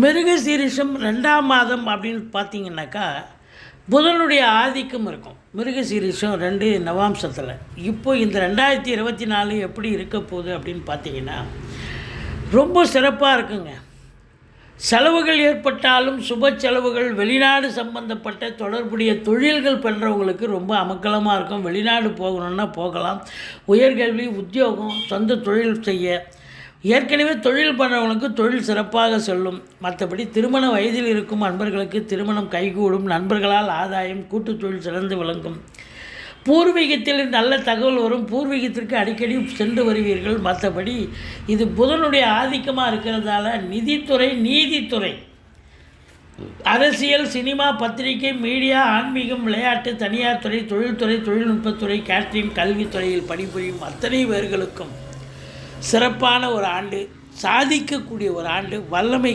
மிருக சீரிஷம் ரெண்டாம் மாதம் அப்படின்னு பார்த்தீங்கன்னாக்கா புதனுடைய ஆதிக்கம் இருக்கும். மிருக சீரிஷம் ரெண்டு நவாம்சத்தில் இப்போ இந்த ரெண்டாயிரத்தி இருபத்தி நாலு எப்படி இருக்க போகுது அப்படின்னு பார்த்தீங்கன்னா ரொம்ப சிறப்பாக இருக்குங்க. செலவுகள் ஏற்பட்டாலும் சுப செலவுகள் வெளிநாடு சம்பந்தப்பட்ட தொடர்புடைய தொழில்கள் பண்ணுறவங்களுக்கு ரொம்ப அமக்கலமாக இருக்கும். வெளிநாடு போகணுன்னா போகலாம். உயர்கல்வி உத்தியோகம் சொந்த தொழில் செய்ய ஏற்கனவே தொழில் பண்ணுறவங்களுக்கு தொழில் சிறப்பாக செல்லும். மற்றபடி திருமண வயதில் இருக்கும் அன்பர்களுக்கு திருமணம் கைகூடும் நண்பர்களால் ஆதாயம் கூட்டு தொழில் சிறந்து விளங்கும். பூர்வீகத்தில் நல்ல தகவல் வரும். பூர்வீகத்திற்கு அடிக்கடி சென்று வருவீர்கள். மற்றபடி இது புதனுடைய ஆதிக்கமாக இருக்கிறதால நிதித்துறை நீதித்துறை. அரசியல் சினிமா பத்திரிகை மீடியா ஆன்மீகம் விளையாட்டு தனியார் துறை தொழில்துறை தொழில்நுட்பத்துறை கேட்டரிங் கல்வித்துறையில் பணிபுரியும் அத்தனை பேர்களுக்கும் சிறப்பான ஒரு ஆண்டு சாதிக்கக்கூடிய ஒரு ஆண்டு வல்லமை